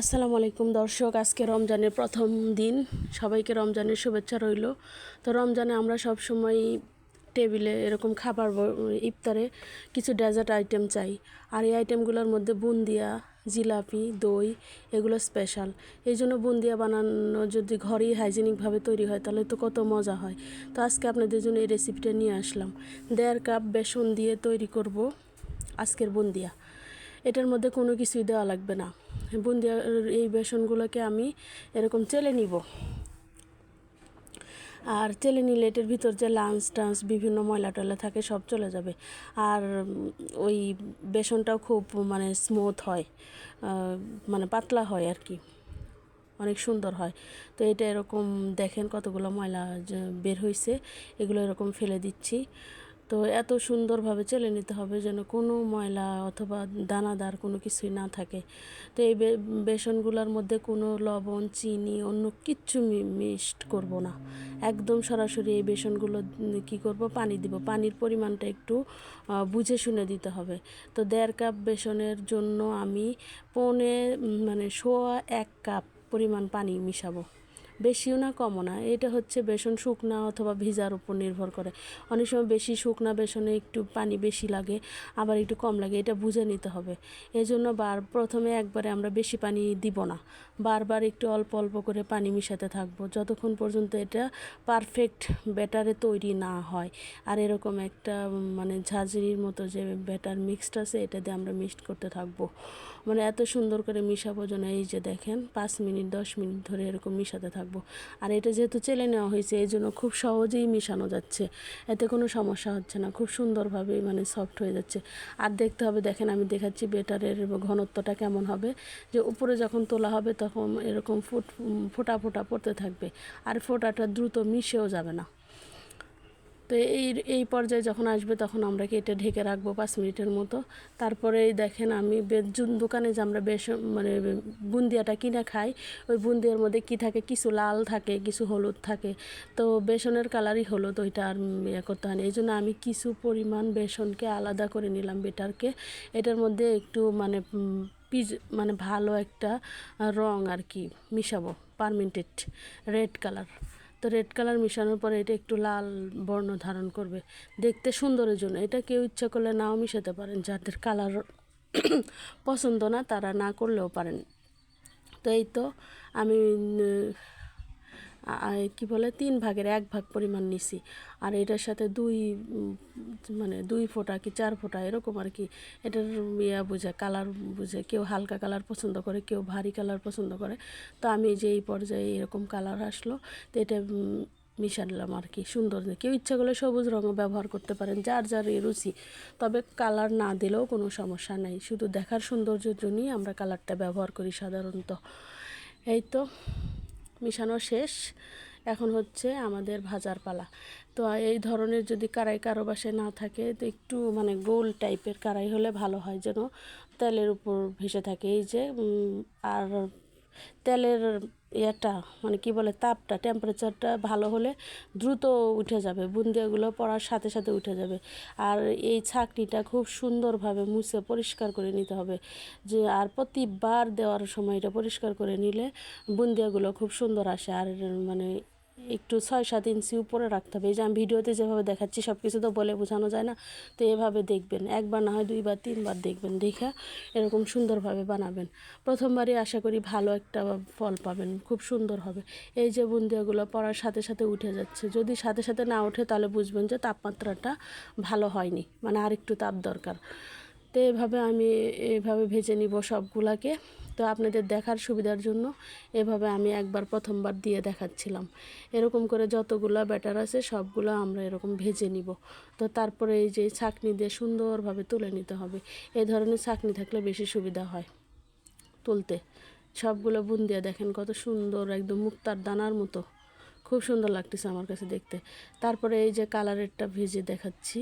আসসালামু আলাইকুম দর্শক, আজকে রমজানের প্রথম দিন। সবাইকে রমজানের শুভেচ্ছা রইল। তো রমজানে আমরা সব সময় টেবিলে এরকম খাবার ইফতারে কিছু ডেজার্ট আইটেম চাই। আর এই আইটেমগুলোর মধ্যে বুন্দিয়া, জিলাপি, দই, এগুলো স্পেশাল। এই জন্য বুন্দিয়া বানানো যদি ঘরেই হাইজেনিকভাবে তৈরি হয়, তাহলে তো কত মজা হয়। তো আজকে আপনাদের জন্য এই রেসিপিটা নিয়ে আসলাম। দেড় কাপ বেসন দিয়ে তৈরি করব আজকের বুন্দিয়া। এটার মধ্যে কোনো কিছুই দেওয়া লাগবে না। বুন্দিয়া এই বেসনগুলোকে আমি এরকম চেলে নিব। আর চেলে নিলে এটার ভিতর যে লাঞ্চ টাঞ্চ বিভিন্ন ময়লা টয়লা থাকে সব চলে যাবে। আর ওই বেসনটাও খুব মানে স্মুথ হয় মানে পাতলা হয় আর কি, অনেক সুন্দর হয়। তো এটা এরকম দেখেন কতগুলো ময়লা বের হয়েছে এগুলো এরকম ফেলে দিচ্ছি। তো এত সুন্দরভাবে চেলে নিতে হবে যেন কোনো ময়লা অথবা দানাদার কোনো কিছুই না থাকে। তো এই বেসনগুলোর মধ্যে কোনো লবণ, চিনি, অন্য কিচ্ছু মিক্সড করব না। একদম সরাসরি এই বেসনগুলো কি করব? পানি দিব। পানির পরিমাণটা একটু বুঝে শুনে দিতে হবে। তো দেড় কাপ বেসনের জন্য আমি পৌনে মানে সোয়া এক কাপ পরিমাণ পানি মিশাবো। বেশিও না, কমও না। এটা হচ্ছে বেসন শুকনা অথবা ভিজার উপর নির্ভর করে। অনেক সময় বেশি শুকনা বেসনে একটু পানি বেশি লাগে, আবার একটু কম লাগে, এটা বুঝে নিতে হবে। এই জন্য বার, প্রথমে একবারে আমরা বেশি পানি দিব না। বারবার একটু অল্প অল্প করে পানি মিশাতে থাকব। যতক্ষণ পর্যন্ত এটা পারফেক্ট ব্যাটারে তৈরি না হয়। আর এরকম একটা মানে ঝাঁঝরির মতো যে ব্যাটার মিক্সড আছে, এটা দিয়ে আমরা মিক্সড করতে থাকব। মানে এত সুন্দর করে মিশাবো যেন এই যে দেখেন, পাঁচ মিনিট, দশ মিনিট ধরে এরকম মিশাতে থাকব। আর এটা যেহেতু চেলে নেওয়া হয়েছে, এই জন্য খুব সহজেই মিশানো যাচ্ছে। এতে কোনো সমস্যা হচ্ছে না, খুব সুন্দরভাবেই মানে সফট হয়ে যাচ্ছে। আর দেখতে হবে, দেখেন আমি দেখাচ্ছি বেটারের ঘনত্বটা কেমন হবে। যে উপরে যখন তোলা হবে, তখন এরকম ফুট ফোটা ফোটা পড়তে থাকবে। আর ফোটাটা দ্রুত মিশেও যাবে না। তো এই এই পর্যায়ে যখন আসবে তখন আমরা কি এটা ঢেকে রাখব পাঁচ মিনিটের মতো? তারপরে দেখেন আমি বে- জু- দোকানে যে আমরা বেশ মানে বুন্দিয়াটা কিনে খাই, ওই বুন্দিয়ার মধ্যে কি থাকে? কিছু লাল থাকে, কিছু হলুদ থাকে। তো বেসনের কালারই হলুদ, ওইটা আর ইয়ে করতে হয় না। এই জন্য আমি কিছু পরিমাণ বেসনকে আলাদা করে নিলাম বেটারকে। এটার মধ্যে একটু মানে পিজ মানে ভালো একটা রং আর কি মিশাবো, পারমেন্টেড, রেড কালার। তো রেড কালার মিশানোর পরে এটা একটু লাল বর্ণ ধারণ করবে। দেখতে সুন্দরের জন্য। এটা কেউ ইচ্ছা করলে নাও মিশাতে পারেন। যাদের কালার পছন্দ না, তারা না করলেও পারেন। তো এই তো আমি কি বলে, তিন ভাগের এক ভাগ পরিমাণ নিছি। আর এটার সাথে দুই মানে দুই ফোঁটা কি চার ফোঁটা এরকম আর কি। এটার ইয়া বুঝে, কালার বুঝে, কেউ হালকা কালার পছন্দ করে, কেউ ভারী কালার পছন্দ করে। তো আমি যে এই পর্যায়ে এরকম কালার আসলো, তো এটা মিশালাম আর কি, সুন্দর কেউ ইচ্ছা করলে সবুজ রঙও ব্যবহার করতে পারেন, যার যার রুচি। তবে কালার না দিলেও কোনো সমস্যা নেই, শুধু দেখার সৌন্দর্যের জন্যই আমরা কালারটা ব্যবহার করি সাধারণত। এই তো। মিশানো শেষ। এখন হচ্ছে আমাদের ভাজার পালা। তো এই ধরনের যদি কারাই কারও বাসে না থাকে, তো একটু মানে গোল টাইপের কারাই হলে ভালো হয় যেন তেলের উপর ভেসে থাকে। এই যে আর তেলের ইয়েটা মানে কি বলে, তাপটা টেম্পারেচারটা ভালো হলে দ্রুত উঠে যাবে, বুন্দিয়াগুলো পড়ার সাথে সাথে উঠে যাবে। আর এই ছাকনিটা খুব সুন্দরভাবে মুছে পরিষ্কার করে নিতে হবে, যে আর প্রতিবার দেওয়ার সময় এটা পরিষ্কার করে নিলে বুন্দিয়াগুলো খুব সুন্দর আসে। আর মানে একটু ছয় সাত ইঞ্চি উপরে রাখতে হবে। এই যে আমি ভিডিওতে যেভাবে দেখাচ্ছি সব কিছু তো বলে বোঝানো যায় না। তো এভাবে দেখবেন, একবার না হয় দুইবার, তিনবার দেখবেন, দেখে এরকম সুন্দরভাবে বানাবেন। প্রথমবারই আশা করি ভালো একটা ফল পাবেন, খুব সুন্দর হবে। এই যে বুন্দিয়াগুলো পড়ার সাথে সাথে উঠে যাচ্ছে। যদি সাথে সাথে না ওঠে, তাহলে বুঝবেন যে তাপমাত্রাটা ভালো হয়নি মানে আর একটু তাপ দরকার। তো এভাবে আমি এভাবে ভেজে নিব সবগুলাকে। তো আপনাদের দেখার সুবিধার জন্য এভাবে আমি একবার প্রথমবার দিয়ে দেখাচ্ছিলাম। এরকম করে যতগুলো ব্যাটার আছে সবগুলো আমরা এরকম ভেজে নিব। তো তারপরে এই যে ছাকনি দিয়ে সুন্দরভাবে তুলে নিতে হবে। এ ধরনের ছাকনি থাকলে বেশি সুবিধা হয় তুলতে। সবগুলো বুন্দিয়া দেখেন কত সুন্দর একদম মুক্তার দানার মতো। খুব সুন্দর লাগতেছে আমার কাছে দেখতে। তারপরে এই যে কালারেরটা ভেজে দেখাচ্ছি,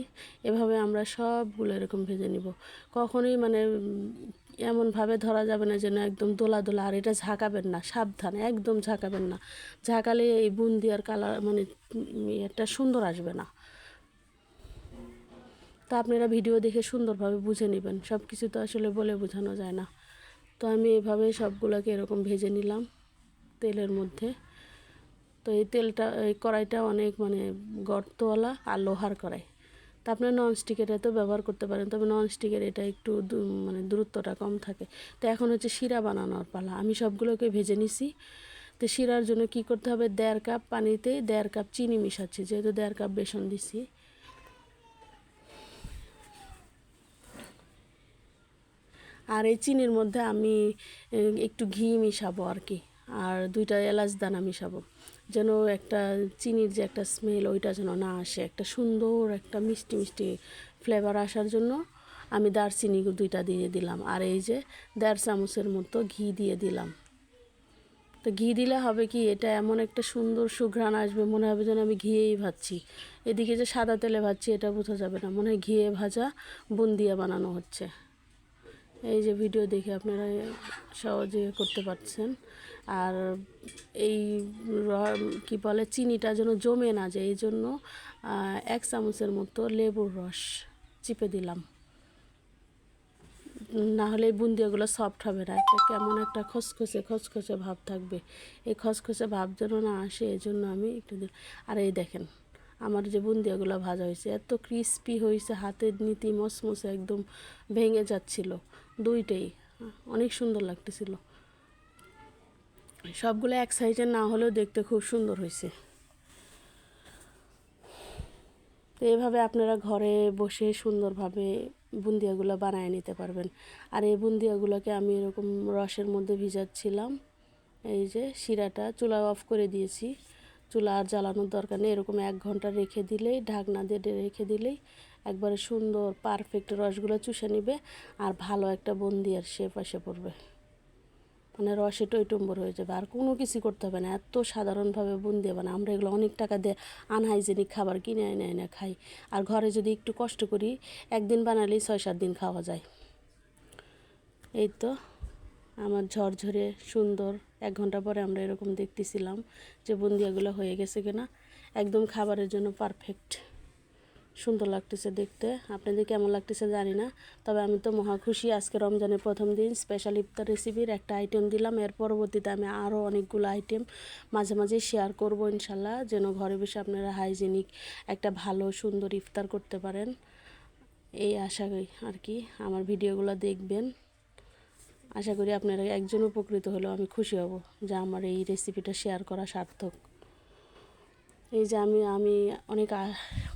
এভাবে আমরা সবগুলো এরকম ভেজে নিব। কখনোই মানে এমনভাবে ধরা যাবে না যেন একদম দোলা দোলা, আর এটা ঝাঁকাবেন না, সাবধানে, একদম ঝাঁকাবেন না। ঝাঁকালে এই বুন্দি আর কালার মানে এটা সুন্দর আসবে না। তো আপনারা ভিডিও দেখে সুন্দরভাবে বুঝে নেবেন সব কিছু তো আসলে বলে বোঝানো যায় না। তো আমি এভাবে সবগুলোকে এরকম ভেজে নিলাম তেলের মধ্যে। তো এই তেলটা, এই কড়াইটা অনেক মানে গর্তওয়ালা আর লোহার কড়াই। তা আপনি ননস্টিকের তো ব্যবহার করতে পারেন, তবে ননস্টিকের এটা একটু মানে দূরত্বটা কম থাকে। তো এখন হচ্ছে শিরা বানানোর পালা। আমি সবগুলোকে ভেজে নিছি। তো শিরার জন্য কি করতে হবে? দেড় কাপ পানিতে দেড় কাপ চিনি মিশাচ্ছি, যেহেতু দেড় কাপ বেসন দিছি। আর এই চিনির মধ্যে আমি একটু ঘি মিশাবো আর কি। আর দুইটা এলাচ দানা মিশাবো। যেন একটা চিনির যে একটা স্মেল ওইটা যেন না আসে। একটা সুন্দর একটা মিষ্টি মিষ্টি ফ্লেভার আসার জন্য আমি দারচিনি দুইটা দিয়ে দিলাম। আর এই যে দেড় চামচের মতো ঘি দিয়ে দিলাম। তো ঘি দিলে হবে কি, এটা এমন একটা সুন্দর সুঘ্রাণ আসবে, মনে হবে যেন আমি ঘিয়েই ভাজছি। এদিকে যে সাদা তেলে ভাজছি, এটা বোঝা যাবে না। মনে হয় ঘিয়ে ভাজা বুন্দিয়া বানানো হচ্ছে। এই যে ভিডিও দেখে আপনারা সহজে করতে পারছেন। আর এই কি বলে, চিনিটা যেন জমে না যায়, এই জন্য এক চামচের মতো লেবুর রস চিপে দিলাম। না হলে এই বুন্দিয়াগুলো সফট হবে না, একটা কেমন একটা খসখসে খসখসে ভাব থাকবে। এই খসখসে ভাব যেন না আসে, এই জন্য আমি একটু আর এই দেখেন, আমার যে বুন্দিয়াগুলো ভাজা হয়েছে, এত ক্রিস্পি হয়েছে, হাতের নীতি মসমসে একদম ভেঙে যাচ্ছিল। দুইটাই। অনেক সুন্দর লাগতেছিল। সবগুলো এক সাইজের না হলেও দেখতে খুব সুন্দর হয়েছে। তো এভাবে আপনারা ঘরে বসে সুন্দরভাবে বুন্দিয়াগুলো বানিয়ে নিতে পারবেন। আর এই বুন্দিয়াগুলোকে আমি এরকম রসের মধ্যে ভিজাচ্ছিলাম। এই যে শিরাটা চুলা অফ করে দিয়েছি। চুলা আর জ্বালানোর দরকার নেই, এরকম এক ঘণ্টা রেখে দিলেই, ঢাকনা দিয়ে রেখে দিলেই একবারে সুন্দর পারফেক্ট রসগুলো চুষে নিবে আর ভালো একটা বুন্দিয়ার শেপ এসে পড়বে। মানে রসে টইটম্বর হয়ে যাবে। আর কোনো কিছু করতে হবে না। এত সাধারণভাবে বুন্দিয়া বানায় আমরা এগুলো অনেক টাকা দিয়ে আনহাইজেনিক খাবার কিনে এনে এনে খাই। আর ঘরে যদি একটু কষ্ট করি, একদিন বানালেই ছয় সাত দিন খাওয়া যায়। এই তো আমার ঝরঝরে সুন্দর, এক ঘণ্টা পরে আমরা এরকম দেখতেছিলাম যে বুন্দিয়াগুলো হয়ে গেছে কিনা। একদম খাবারের জন্য পারফেক্ট সুন্দর লাগতেছে দেখতে। আপনাদের কেমন লাগতেছে জানি না। তবে আমি তো মহা খুশি আজকে রমজানের প্রথম দিন স্পেশাল ইফতার রেসিপির একটা আইটেম দিলাম। এর পরবর্তীতে আমি আরও অনেকগুলো আইটেম মাঝে মাঝে শেয়ার করব ইনশাল্লাহ, যেন ঘরে বসে আপনারা হাইজেনিক একটা ভালো, সুন্দর ইফতার করতে পারেন। এই আশা করি আর কি, আমার ভিডিওগুলো দেখবেন। আশা করি আপনারা একজন উপকৃত হলেও আমি খুশি হব যে আমার এই রেসিপিটা শেয়ার করা সার্থক। এই যে আমি আমি অনেক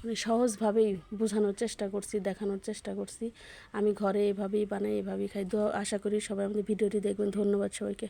মানে সহজভাবেই বোঝানোর চেষ্টা করছি, দেখানোর চেষ্টা করছি। আমি ঘরে এভাবেই বানাই, এভাবেই খাই। আশা করি সবাই আমাদের ভিডিওটি দেখবেন। ধন্যবাদ সবাইকে।